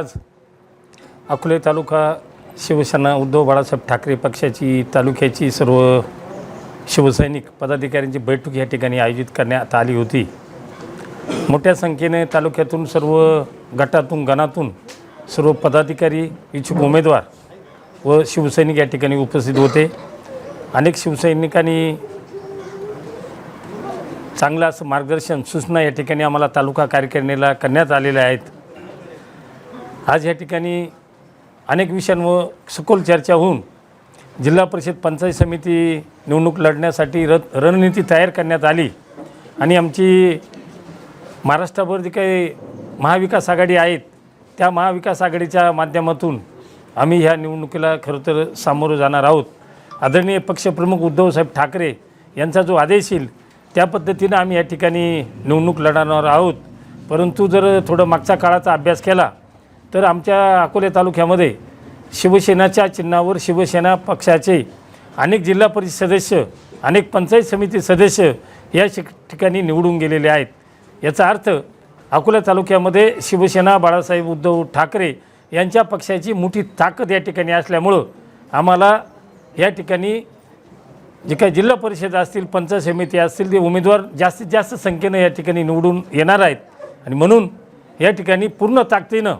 आज अकोले तालुका शिवसेना उद्धव बाळासाहेब ठाकरे पक्षाची तालुक्याची सर्व शिवसैनिक पदाधिकाऱ्यांची बैठक या ठिकाणी आयोजित करण्यात आली होती. मोठ्या संख्येने तालुक्यातून सर्व गटातून गणातून सर्व पदाधिकारी इच्छुक उमेदवार व शिवसैनिक या ठिकाणी उपस्थित होते. अनेक शिवसैनिकांनी चांगलं असं मार्गदर्शन सूचना या ठिकाणी आम्हाला तालुका कार्यकारिणीला करण्यात आलेल्या आहेत. आज या ठिकाणी अनेक विषयांवर सखोल चर्चा होऊन जिल्हा परिषद पंचायत समिती निवडणूक लढण्यासाठी र रणनीती तयार करण्यात आली. आणि आमची महाराष्ट्राभर जी काही महाविकास आघाडी आहेत त्या महाविकास आघाडीच्या माध्यमातून आम्ही ह्या निवडणुकीला खरं तर सामोरं जाणार आहोत. आदरणीय पक्षप्रमुख उद्धवसाहेब ठाकरे यांचा जो आदेश येईल त्या पद्धतीनं आम्ही या ठिकाणी निवडणूक लढवणार आहोत. परंतु जर थोडं मागच्या काळाचा अभ्यास केला तर आमच्या अकोले तालुक्यामध्ये शिवसेनाच्या चिन्हावर शिवसेना पक्षाचे अनेक जिल्हा परिषद सदस्य अनेक पंचायत समिती सदस्य या शिक ठिकाणी निवडून गेलेले आहेत. याचा अर्थ अकोला तालुक्यामध्ये शिवसेना बाळासाहेब उद्धव ठाकरे यांच्या पक्षाची मोठी ताकद या ठिकाणी असल्यामुळं आम्हाला या ठिकाणी जे काही जिल्हा परिषद असतील पंचायत समिती असतील ते उमेदवार जास्तीत जास्त संख्येनं या ठिकाणी निवडून येणार आहेत. आणि म्हणून या ठिकाणी पूर्ण ताकदीनं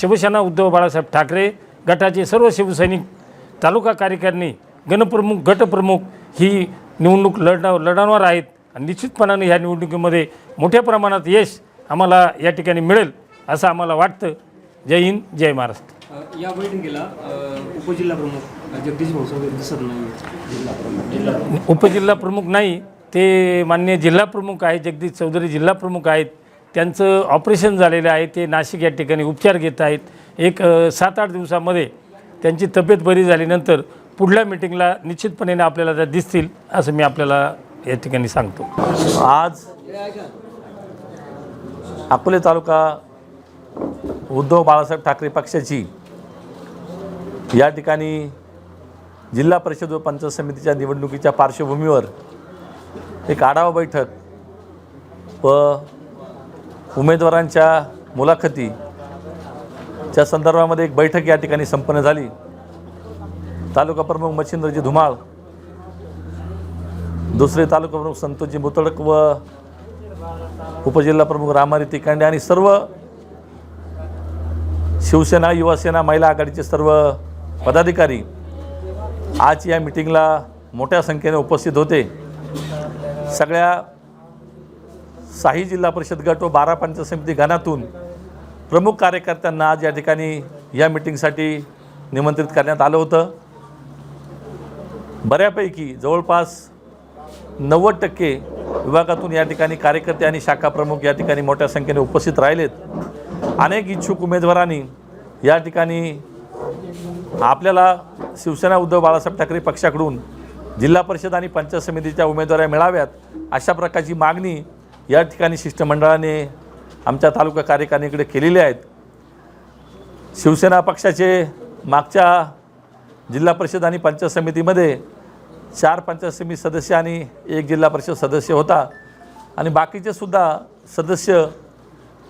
शिवसेना उद्धव बाळासाहेब ठाकरे गटाचे सर्व शिवसैनिक तालुका कार्यकारिणी गणप्रमुख गटप्रमुख ही निवडणूक लढा लढवणार आहेत. आणि निश्चितपणाने ह्या निवडणुकीमध्ये मोठ्या प्रमाणात यश आम्हाला या ठिकाणी मिळेल असं आम्हाला वाटतं. जय हिंद जय महाराष्ट्र. या बैठकीला अ, उपजिल्हा प्रमुख जगदीश दिसत नाही उपजिल्हा प्रमुख नाही ते मान्य जिल्हा प्रमुख आहेत जगदीश चौधरी जिल्हा प्रमुख आहेत. त्यांचं ऑपरेशन झालेलं आहे ते नाशिक या ठिकाणी उपचार घेत आहेत. एक सात आठ दिवसामध्ये त्यांची तब्येत बरी झाल्यानंतर पुढल्या मिटिंगला निश्चितपणे आपल्याला त्या दिसतील असं मी आपल्याला या ठिकाणी सांगतो. आज अकोले तालुका उद्धव बाळासाहेब ठाकरे पक्षाची या ठिकाणी जिल्हा परिषद व पंचायत समितीच्या निवडणुकीच्या पार्श्वभूमीवर एक आढावा बैठक व उमेदवारांच्या मुलाखती च्या संदर्भामध्ये एक बैठक या ठिकाणी संपन्न झाली. तालुका प्रमुख मच्छिंद्रजी धुमाळ दुसरे तालुका प्रमुख संतोषजी मुतडक व उपजिल्हा प्रमुख रामारी तिकांडे आणि सर्व शिवसेना युवासेना महिला आघाडीचे सर्व पदाधिकारी आज या मिटिंगला मोठ्या संख्येने उपस्थित होते. सगळ्या साही जिल्हा परिषद गट व बारा पंचायत समिती घनातून प्रमुख कार्यकर्त्यांना आज या ठिकाणी या मिटिंगसाठी निमंत्रित करण्यात आलं होतं. बऱ्यापैकी जवळपास नव्वद टक्के विभागातून या ठिकाणी कार्यकर्ते आणि शाखा प्रमुख या ठिकाणी मोठ्या संख्येने उपस्थित राहिलेत. अनेक इच्छुक उमेदवारांनी या ठिकाणी आपल्याला शिवसेना उद्धव बाळासाहेब ठाकरे पक्षाकडून जिल्हा परिषद आणि पंचायत समितीच्या उमेदवाऱ्या मिळाव्यात अशा प्रकारची मागणी या ठिकाणी शिष्टमंडळाने आमच्या तालुका कार्यकारिणीकडे केलेले आहेत. शिवसेना पक्षाचे मागच्या जिल्हा परिषद आणि पंचायत समितीमध्ये चार पंचायत समिती सदस्य आणि एक जिल्हा परिषद सदस्य होता. आणि बाकीचे सुद्धा सदस्य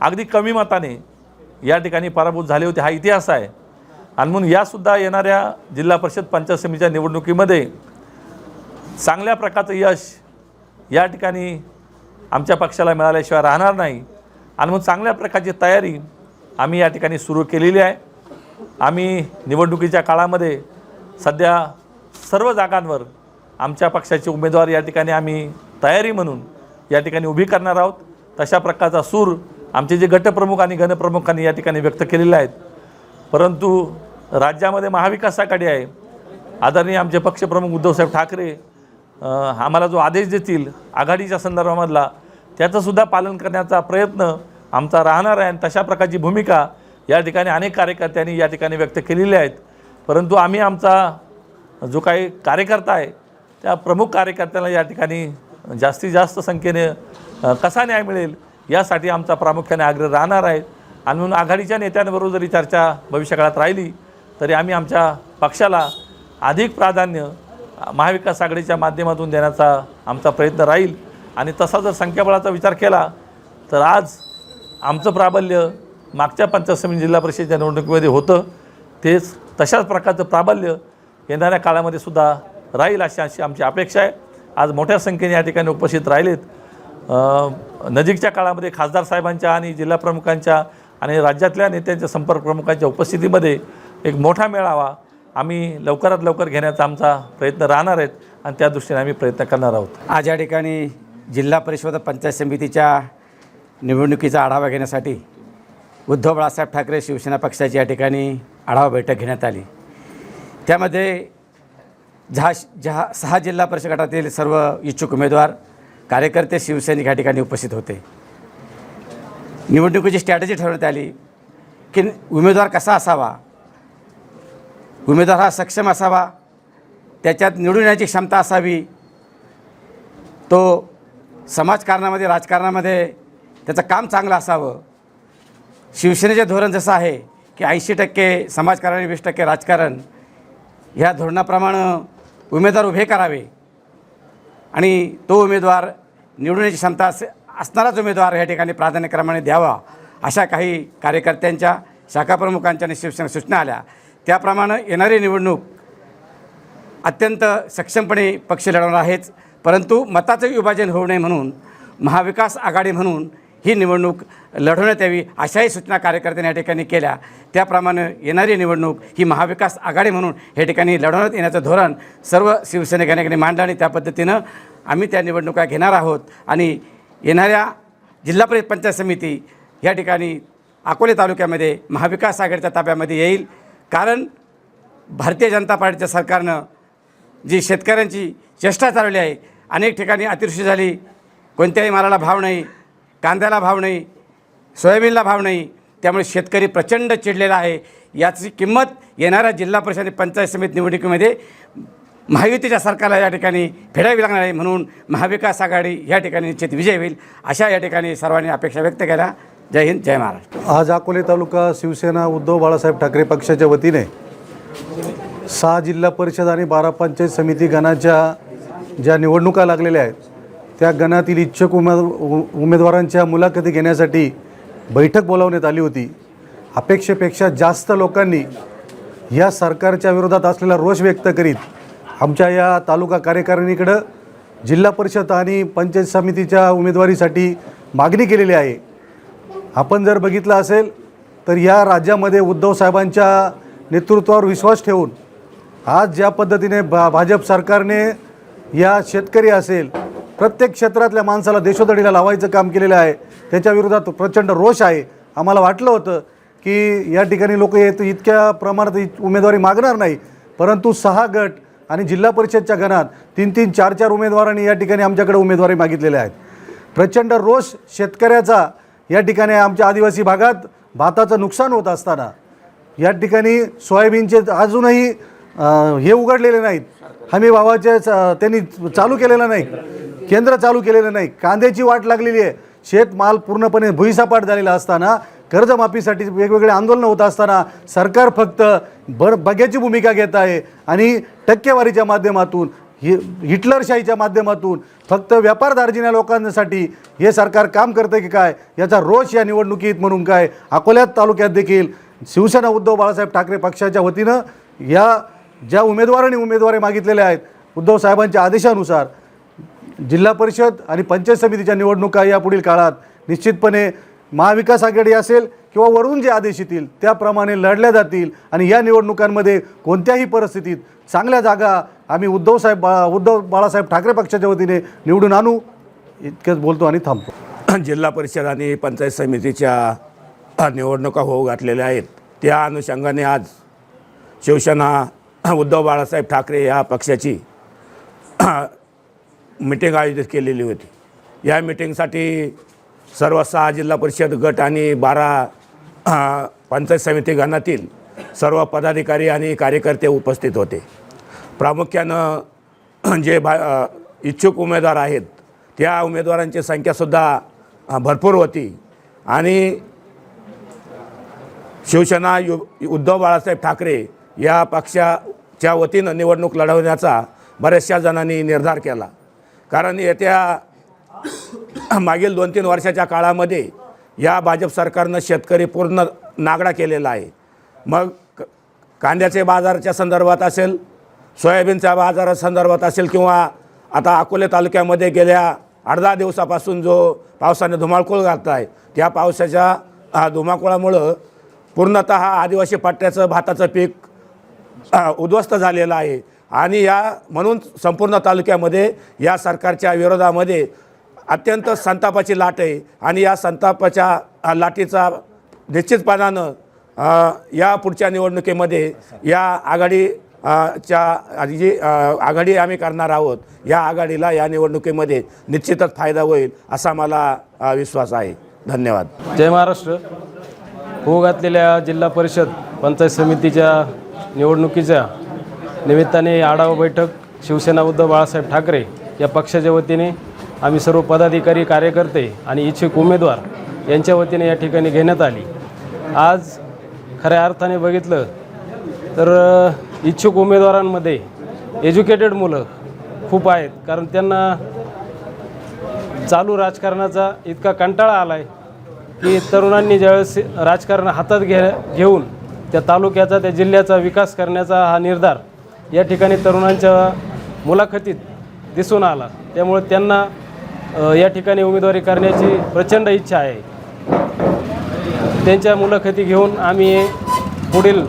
अगदी कमी मताने या ठिकाणी पराभूत झाले होते. हा इतिहास आहे. आणि म्हणून यासुद्धा येणाऱ्या जिल्हा परिषद पंचायत समितीच्या निवडणुकीमध्ये चांगल्या प्रकारचं यश या ठिकाणी आमच्या पक्षाला मिळाल्याशिवाय राहणार नाही. आणि मग चांगल्या प्रकारची तयारी आम्ही या ठिकाणी सुरू केलेली आहे. आम्ही निवडणुकीच्या काळामध्ये सध्या सर्व जागांवर आमच्या पक्षाचे उमेदवार या ठिकाणी आम्ही तयारी म्हणून या ठिकाणी उभी करणार आहोत. तशा प्रकारचा सूर आमचे जे गटप्रमुख आणि गणप्रमुखांनी या ठिकाणी व्यक्त केलेले आहेत. परंतु राज्यामध्ये महाविकास आघाडी आहे. आदरणीय आमचे पक्षप्रमुख उद्धवसाहेब ठाकरे आम्हाला जो आदेश देतील आघाडीच्या संदर्भामधला त्याचंसुद्धा पालन करण्याचा प्रयत्न आमचा राहणार आहे आणि तशा प्रकारची भूमिका या ठिकाणी अनेक कार्यकर्त्यांनी या ठिकाणी व्यक्त केलेली आहेत. परंतु आम्ही आमचा जो काही कार्यकर्ता आहे त्या प्रमुख कार्यकर्त्यांना या ठिकाणी जास्तीत जास्त संख्येने कसा न्याय मिळेल यासाठी आमचा प्रामुख्याने आग्रह राहणार आहे. आणि म्हणून आघाडीच्या नेत्यांबरोबर जरी चर्चा भविष्यकाळात राहिली तरी आम्ही आमच्या पक्षाला अधिक प्राधान्य महाविकास आघाडीच्या माध्यमातून देण्याचा आमचा प्रयत्न राहील. आणि तसा जर संख्याबळाचा विचार केला तर आज आमचं प्राबल्य मागच्या पंचायत समिती जिल्हा परिषदेच्या निवडणुकीमध्ये होतं. तेच तशाच प्रकारचं प्राबल्य येणाऱ्या काळामध्ये सुद्धा राहील अशी अशी आमची अपेक्षा आहे. आज मोठ्या संख्येने या ठिकाणी उपस्थित राहिलेत. नजीकच्या काळामध्ये खासदार साहेबांच्या आणि जिल्हा प्रमुखांच्या आणि राज्यातल्या नेत्यांच्या संपर्क प्रमुखांच्या उपस्थितीमध्ये एक मोठा मेळावा आम्ही लवकरात लवकर घेण्याचा आमचा प्रयत्न राहणार आहेत आणि त्या दृष्टीने आम्ही प्रयत्न करणार आहोत. आज या ठिकाणी जिल्हा परिषद पंचायत समितीच्या निवडणुकीचा आढावा घेण्यासाठी उद्धव बाळासाहेब ठाकरे शिवसेना पक्षाची या ठिकाणी आढावा बैठक घेण्यात आली. त्यामध्ये झा जहा सहा जिल्हा परिषद गटातील सर्व इच्छुक उमेदवार कार्यकर्ते शिवसैनिक या ठिकाणी उपस्थित होते. निवडणुकीची स्ट्रॅटेजी ठरवण्यात आली की उमेदवार कसा असावा? उमेदवार हा सक्षम असावा त्याच्यात निवडून येण्याची क्षमता असावी. तो समाजकारणामध्ये राजकारणामध्ये त्याचं काम चांगलं असावं. शिवसेनेचे धोरण जसं आहे की ऐंशी टक्के समाजकारण आणि वीस टक्के राजकारण ह्या धोरणाप्रमाणे उमेदवार उभे करावे. आणि तो उमेदवार निवडण्याची क्षमता असे असणाराच उमेदवार या ठिकाणी प्राधान्यक्रमाने द्यावा अशा काही कार्यकर्त्यांच्या शाखाप्रमुखांच्या आणि शिवसेना सूचना आल्या. त्याप्रमाणे येणारी निवडणूक अत्यंत सक्षमपणे पक्ष लढवणार आहेच परंतु मताचं विभाजन होऊ नये म्हणून महाविकास आघाडी म्हणून ही निवडणूक लढवण्यात यावी अशाही सूचना कार्यकर्त्यांनी या ठिकाणी केल्या. त्याप्रमाणे येणारी निवडणूक ही महाविकास आघाडी म्हणून या ठिकाणी लढवण्यात येण्याचं धोरण सर्व शिवसैनिकांनी ठिकाणी मांडलं आणि त्या पद्धतीनं आम्ही त्या निवडणुका घेणार आहोत आणि येणाऱ्या जिल्हा परिषद पंचायत समिती या ठिकाणी अकोले तालुक्यामध्ये महाविकास आघाडीच्या ताब्यामध्ये येईल. कारण भारतीय जनता पार्टीच्या सरकारनं जी शेतकऱ्यांची चेष्टा चालवली आहे अनेक ठिकाणी अतिवृष्टी झाली कोणत्याही मालाला भाव नाही कांद्याला भाव नाही सोयाबीनला भाव नाही त्यामुळे शेतकरी प्रचंड चिडलेला आहे. याची किंमत येणाऱ्या जिल्हा परिषद आणि पंचायत समिती निवडणुकीमध्ये महायुतीच्या सरकारला या ठिकाणी फेडावी लागणार आहे म्हणून महाविकास आघाडी या ठिकाणी निश्चित विजय होईल अशा या ठिकाणी सर्वांनी अपेक्षा व्यक्त केल्या. जय हिंद जय महाराष्ट्र. आज अकोले तालुका शिवसेना उद्धव बाळासाहेब ठाकरे पक्षाच्या वतीने सहा जिल्हा परिषद आणि बारा पंचायत समिती गणाच्या ज्या निवडणुका लागलेल्या आहेत त्या गणातील इच्छुक उमेद उ- उमेदवारांच्या मुलाखती घेण्यासाठी बैठक बोलावण्यात आली होती. अपेक्षेपेक्षा जास्त लोकांनी या सरकारच्या विरोधात असलेला रोष व्यक्त करीत आमच्या या तालुका कार्यकारिणीकडं जिल्हा परिषद आणि पंचायत समितीच्या उमेदवारीसाठी मागणी केलेली आहे. आपण जर बघितलं असेल तर या राज्यामध्ये उद्धव साहेबांच्या नेतृत्वावर विश्वास ठेवून आज ज्या पद्धतीने भा भाजप सरकारने या शेतकरी असेल प्रत्येक क्षेत्रातल्या माणसाला देशोधडीला लावायचं काम केलेलं आहे त्याच्या विरोधात प्रचंड रोष आहे. आम्हाला वाटलं होतं की या ठिकाणी लोक येत इतक्या प्रमाणात उमेदवारी मागणार नाही. परंतु सहा गट आणि जिल्हा परिषदच्या गणात तीन तीन चार चार उमेदवारांनी या ठिकाणी आमच्याकडे उमेदवारी मागितलेल्या आहेत. प्रचंड रोष शेतकऱ्याचा या ठिकाणी आमच्या आदिवासी भागात भाताचं नुकसान होत असताना या ठिकाणी सोयाबीनचे अजूनही हे उघडलेले नाहीत. हमी भावाचे च- त्यांनी चालू केलेलं नाही. केंद्र चालू केलेलं नाही. कांद्याची वाट लागलेली आहे. शेतमाल पूर्णपणे भुईसापाट झालेला असताना कर्जमाफीसाठी वेगवेगळे आंदोलनं होत असताना सरकार फक्त बर बग्याची भूमिका घेत आहे आणि टक्केवारीच्या माध्यमातून हि हिटलरशाहीच्या माध्यमातून फक्त व्यापार दार्जिन्या लोकांसाठी हे सरकार काम करतं की काय? याचा रोष या निवडणुकीत म्हणून काय? अकोल्यात तालुक्यात देखील शिवसेना उद्धव बाळासाहेब ठाकरे पक्षाच्या वतीनं या ज्या उमेदवारांनी उमेदवारी मागितलेल्या आहेत उद्धव साहेबांच्या आदेशानुसार जिल्हा परिषद आणि पंचायत समितीच्या निवडणुका या पुढील काळात निश्चितपणे महाविकास आघाडी असेल किंवा वरून जे आदेश येतील त्याप्रमाणे लढल्या जातील आणि या निवडणुकांमध्ये कोणत्याही परिस्थितीत चांगल्या जागा आम्ही उद्धव साहेब बा उद्धव बाळासाहेब ठाकरे पक्षाच्या वतीने निवडून आणू. इतकंच बोलतो आणि थांबतो. जिल्हा परिषद आणि पंचायत समितीच्या निवडणुका होऊ घातलेल्या आहेत. त्या अनुषंगाने आज शिवसेना उद्धव बाळासाहेब ठाकरे या पक्षाची मिटिंग आयोजित केलेली होती. या मिटिंगसाठी सर्व सहा जिल्हा परिषद गट आणि बारा पंचायत समिती गणातील सर्व पदाधिकारी आणि कार्यकर्ते उपस्थित होते. प्रामुख्यानं जे भा इच्छुक उमेदवार आहेत त्या उमेदवारांची संख्यासुद्धा भरपूर होती. आणि शिवसेना यु उद्धव बाळासाहेब ठाकरे या पक्षाच्या वतीनं निवडणूक लढवण्याचा बऱ्याचशा जणांनी निर्धार केला. कारण येत्या मागील दोन तीन वर्षाच्या काळामध्ये या भाजप सरकारनं शेतकरी पूर्ण नागडा केलेला आहे. मग क- कांद्याचे बाजाराच्या संदर्भात असेल सोयाबीनच्या बाजारा संदर्भात असेल किंवा आता अकोले तालुक्यामध्ये गेल्या अर्धा दिवसापासून जो पावसाने धुमाळखोळ घातला आहे त्या पावसाच्या धुमाकुळामुळं पूर्णतः आदिवासी पट्ट्याचं भाताचं पीक उद्ध्वस्त झालेलं आहे. आणि या म्हणून संपूर्ण तालुक्यामध्ये या सरकारच्या विरोधामध्ये अत्यंत संतापाची लाट आहे. आणि या संतापाच्या लाटीचा लाटेचा निश्चितपणानं या पुढच्या निवडणुकीमध्ये या आघाडी च्या जी आघाडी आम्ही करणार आहोत या आघाडीला या निवडणुकीमध्ये निश्चितच फायदा होईल असा मला विश्वास आहे. धन्यवाद. जय महाराष्ट्र. होऊ घातलेल्या जिल्हा परिषद पंचायत समितीच्या निवडणुकीच्या निमित्ताने आढावा बैठक शिवसेना उद्धव बाळासाहेब ठाकरे या पक्षाच्या वतीने आम्ही सर्व पदाधिकारी कार्यकर्ते आणि इच्छुक उमेदवार यांच्या वतीने या ठिकाणी घेण्यात आली. आज खऱ्या अर्थाने बघितलं तर इच्छुक उमेदवारांमध्ये एज्युकेटेड मुलं खूप आहेत. कारण त्यांना चालू राजकारणाचा इतका कंटाळा आला आहे की तरुणांनी ज्यावेळेस राजकारण हातात घे घेऊन त्या तालुक्याचा त्या जिल्ह्याचा विकास करण्याचा हा निर्धार या ठिकाणी तरुणांच्या मुलाखतीत दिसून आला. त्यामुळे त्यांना या ठिकाणी उमेदवारी करण्याची प्रचंड इच्छा आहे. त्यांच्या मुलाखती घेऊन आम्ही पुढील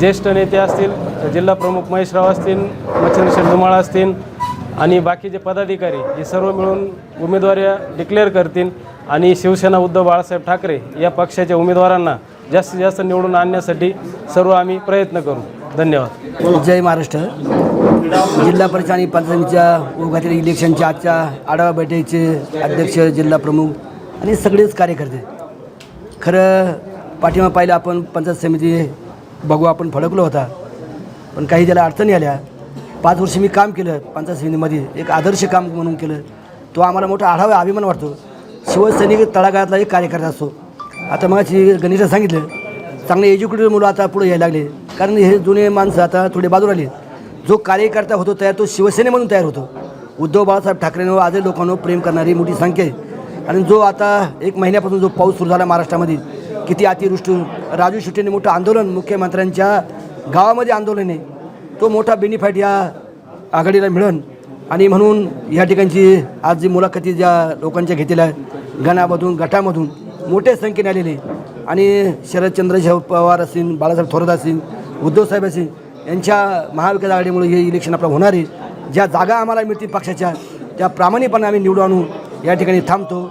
ज्येष्ठ नेते असतील जिल्हा प्रमुख महेशराव असतील मच्छिंद्रशेठ शेंडुमाळा असतील आणि बाकीचे पदाधिकारी हे सर्व मिळून उमेदवारी डिक्लेअर करतील. आणि शिवसेना उद्धव बाळासाहेब ठाकरे या पक्षाच्या उमेदवारांना जास्तीत जास्त निवडून आणण्यासाठी सर्व आम्ही प्रयत्न करू. धन्यवाद. जय महाराष्ट्र. जिल्हा परिषद आणि पंचायतीच्या समितीच्या ओघातील इलेक्शनच्या आजच्या आढावा बैठकीचे अध्यक्ष जिल्हा प्रमुख आणि सगळेच कार्यकर्ते. खरं पाठिंबा पाहिलं आपण पंचायत समिती बघू आपण फडकलो होता. पण काही त्याला अडचणी आल्या पाच वर्ष मी काम केलं पंचायत समितीमध्ये एक आदर्श काम म्हणून केलं. तो आम्हाला मोठा आढावा अभिमान वाटतो. शिवसैनिक तळागाळातला एक कार्यकर्ता असतो. आता मग गणेशला सांगितलं चांगले एज्युकेटेड मुलं आता पुढे यायला लागले. कारण हे जुने माणसं आता थोडे बाजूला आले. जो कार्यकर्ता होतो तयार तो शिवसेने म्हणून तयार होतो. उद्धव बाळासाहेब ठाकरेंवर आजही लोकांवर प्रेम करणारी मोठी संख्या आहे. आणि जो आता एक महिन्यापासून जो पाऊस सुरू झाला महाराष्ट्रामध्ये किती अतिवृष्टी राजू शेट्टीने मोठं आंदोलन मुख्यमंत्र्यांच्या गावामध्ये आंदोलन. आहे तो मोठा बेनिफाईट या आघाडीला मिळन आणि म्हणून या ठिकाणची आज जी मुलाखती ज्या लोकांच्या घेतलेल्या गणामधून गटामधून मोठ्या संख्येने आलेले आणि शरदचंद्र पवार असतील बाळासाहेब थोरात असतील उद्धवसाहेब असतील यांच्या महाविकास आघाडीमुळे हे इलेक्शन आपलं होणार आहे. ज्या जागा आम्हाला मिळतील पक्षाच्या त्या प्रामाणिकपणे आम्ही निवडून आणू या ठिकाणी थांबतो.